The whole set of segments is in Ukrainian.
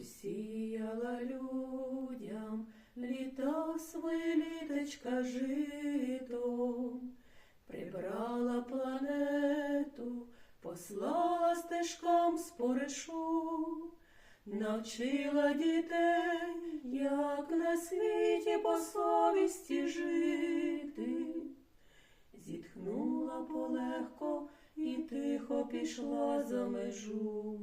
посіяла людям літа своє літочка житом, прибрала планету, послала стежком споришу, навчила дітей, як на світі по совісті жити. Зітхнула полегко і тихо пішла за межу.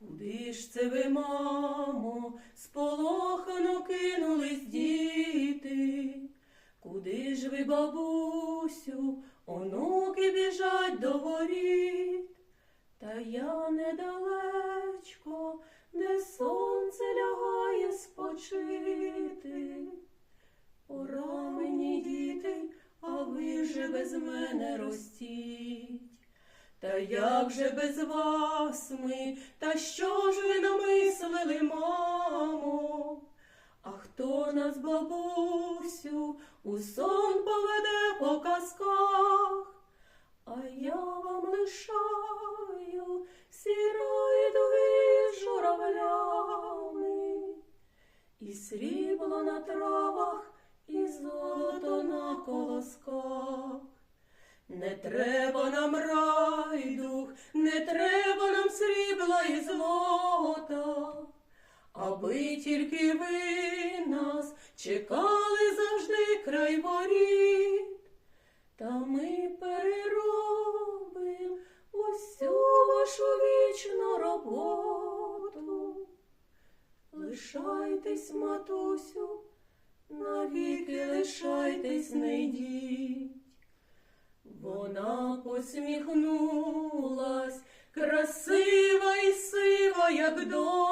Куди ж це ви, мамо, сполохано кинулись діти? Куди ж ви, бабусю, онуки біжать до воріт? Та я недалечко, де сонце лягає спочити. Пора мені, діти, а ви же без мене ростіть. Та як же без вас ми, та що ж ви намислили, мамо? А хто нас, бабусю, у сон поведе по казках? А я вам лишаю сірої дуги з журавлями, і срібло на травах, і золото на колосках. Не треба нам райдух, аби тільки ви нас чекали завжди край воріт, та ми переробим усю вашу вічну роботу. Лишайтесь, матусю, навіки лишайтесь, не йдіть. Вона посміхнулась, красива і сива, як доля,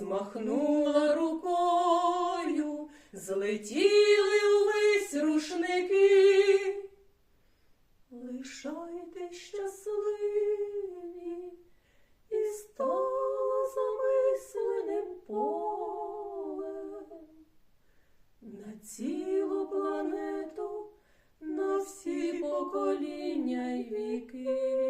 змахнула рукою, злетіли увесь рушники. Лишайте щасливі і стало замисленим полем на цілу планету, на всі покоління й віки.